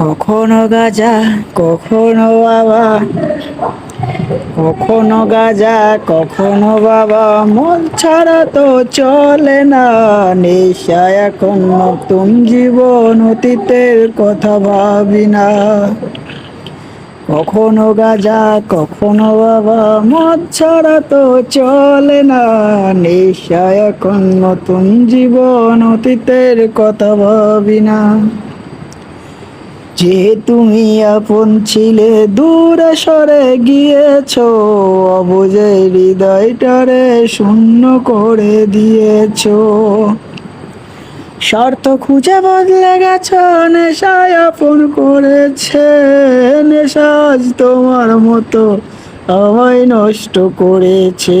কখনো গাজা, কখনো বাবা। কখনো গাজা, কখনো বাবা। মন ছাড়া তো চলে না। নেশা এখন নতুন জীবন অতীতের কথা ভাবি না। কখনো গাজা, কখনো বাবা। মদ ছাড়া তো চলে না। নেশা এখন নতুন জীবন অতীতের কথা ভাবি না। যে তুমি আপন ছিলে, দূরে সরে গিয়েছ, অবুঝে হৃদয়টারে শূন্য করে দিয়েছ। স্বার্থ খুঁজে বদলে গেছ, নেশায় আপন করেছে, নেশাজ তোমার মতো আমায় নষ্ট করেছে।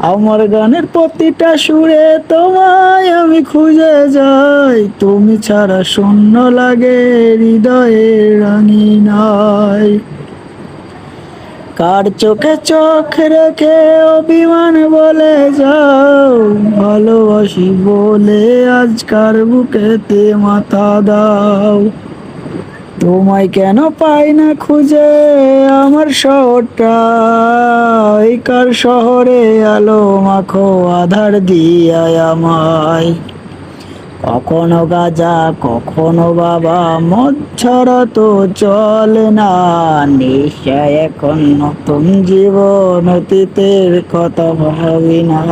আমার গানের প্রতিটা সুরে তোমায় আমি খুঁজে যাই। তুমি ছাড়া শূন্য লাগে হৃদয়ে রাঙি নাই। কার চোখে চোখ রেখে অভিমান বলে যাও, ভালোবাসি বলে আজকার বুকেতে মাথা দাও। তোমায় কেন পাই না খুঁজে? আমার শহরটা কার শহরে? আলো মাখো, আধার দিয়ায় আমায়। কখনো গাজা, কখনো বাবা, মদ ছাড়া তো চলে না। নেশা এখন নতুন জীবন অতীতের কথা ভাবি না।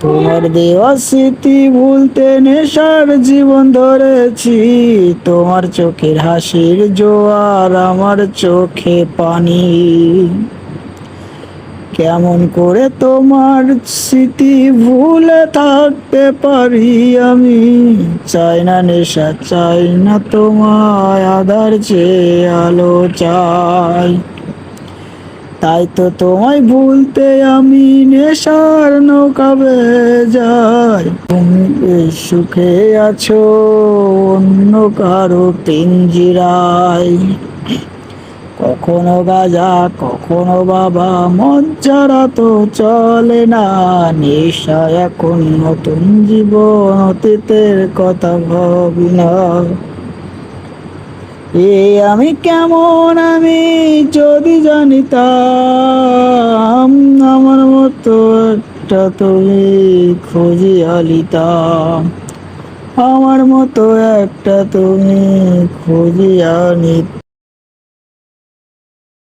তোমার দেওয়া স্মৃতি ভুলতে নেশার জীবন ধরেছি। তোমার চোখের হাসির জোয়ার আমার চোখে পানি। কেমন করে তোমার স্মৃতি ভুলে থাকতে পারি আমি? চাই না নেশা, চাই না তোমায়, আধার চেয়ে আলো চাই। তাই তো তোমায় ভুলতে আমি নেশার নৌকাবে যাই তুমি সুখে আছো অন্য কারও পিঞ্জিরায়। কখনো গাজা, কখনো বাবা, মন তো চলে না। নেশা এখন নতুন জীবন অতীতের কথা ভাবি না। এ আমি কেমন আমি যদি জানিতাম, আমার মতো একটা তুমি খুঁজে আলিতাম আমার মতো একটা তুমি খুঁজিয়া নিত